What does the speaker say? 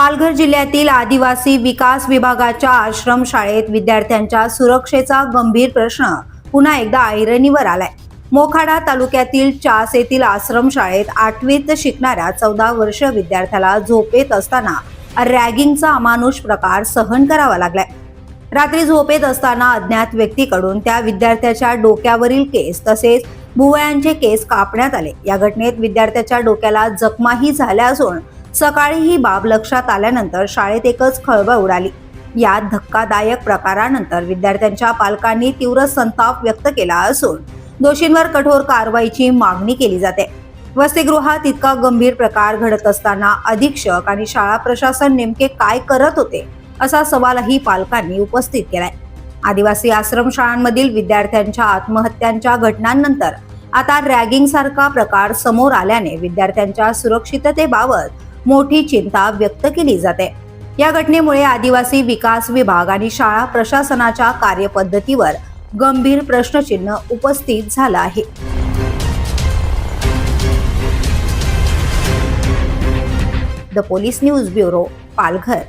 पालघर जिल्ह्यातील आदिवासी विकास विभागाच्या आश्रमशाळेत विद्यार्थ्यांच्या सुरक्षेचा गंभीर प्रश्न पुन्हा एकदा ऐरणीवर आलाय. मोखाडा तालुक्यातील चास येथील आश्रमशाळेत आठवीत शिकणाऱ्या चौदा वर्ष विद्यार्थ्याला झोपेत असताना रॅगिंगचा अमानुष प्रकार सहन करावा लागलाय. रात्री झोपेत असताना अज्ञात व्यक्तीकडून त्या विद्यार्थ्याच्या डोक्यावरील केस तसेच भुवयांचे केस कापण्यात आले. या घटनेत विद्यार्थ्याच्या डोक्याला जखमाही झाल्या असून सकाळी ही बाब लक्षात आल्यानंतर शाळेत एकच खळबळ उडाली. या धक्कादायक प्रकारानंतर विद्यार्थ्यांच्या पालकांनी तीव्र संताप व्यक्त केला असून दोषींवर कठोर कारवाईची मागणी केली जाते. वसतिगृहात इतका गंभीर प्रकार घडत असताना अधीक्षक आणि शाळा प्रशासन नेमके काय करत होते असा सवालही पालकांनी उपस्थित केलाय. आदिवासी आश्रमशाळांमधील विद्यार्थ्यांच्या आत्महत्यांच्या घटनांनंतर आता रॅगिंग सारखा प्रकार समोर आल्याने विद्यार्थ्यांच्या सुरक्षिततेबाबत मोठी चिंता व्यक्त केली जाते. या घटनेमुळे आदिवासी विकास विभाग आणि शाळा प्रशासनाच्या कार्यपद्धतीवर गंभीर प्रश्नचिन्ह उपस्थित झालं आहे. The police news bureau Palghar.